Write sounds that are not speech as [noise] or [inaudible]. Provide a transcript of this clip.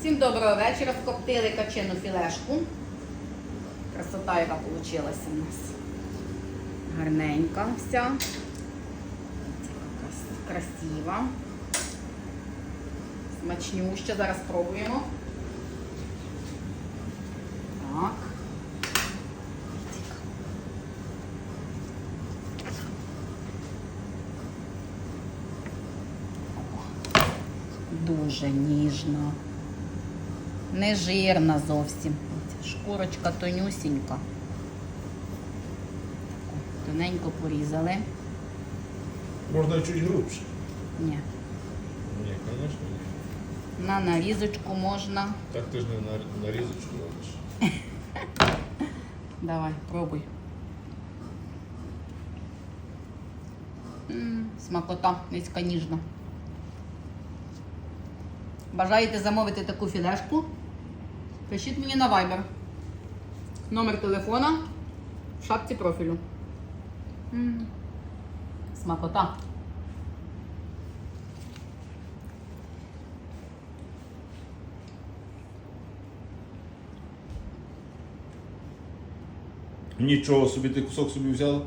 Всім доброго вечора. Скоптили качину філешку. Красота, яка вийшла у нас. Гарненька вся. Красива. Смачнюща. Зараз спробуємо. Так. Дуже ніжна. Не жирна зовсім. Шкурочка тонюсінька. Тоненько порізали. Можна чуть грубше. Ні. Ні, звісно, ні. На нарізочку можна. Так ти ж не на- нарізочку робиш. [laughs] Давай, пробуй. М, Смакота низька ніжна. Бажаєте замовити таку філешку? Пишіть мені на Viber. Номер телефона в шапці профілю. М, Смакота. Нічого собі, ти кусок собі взяв.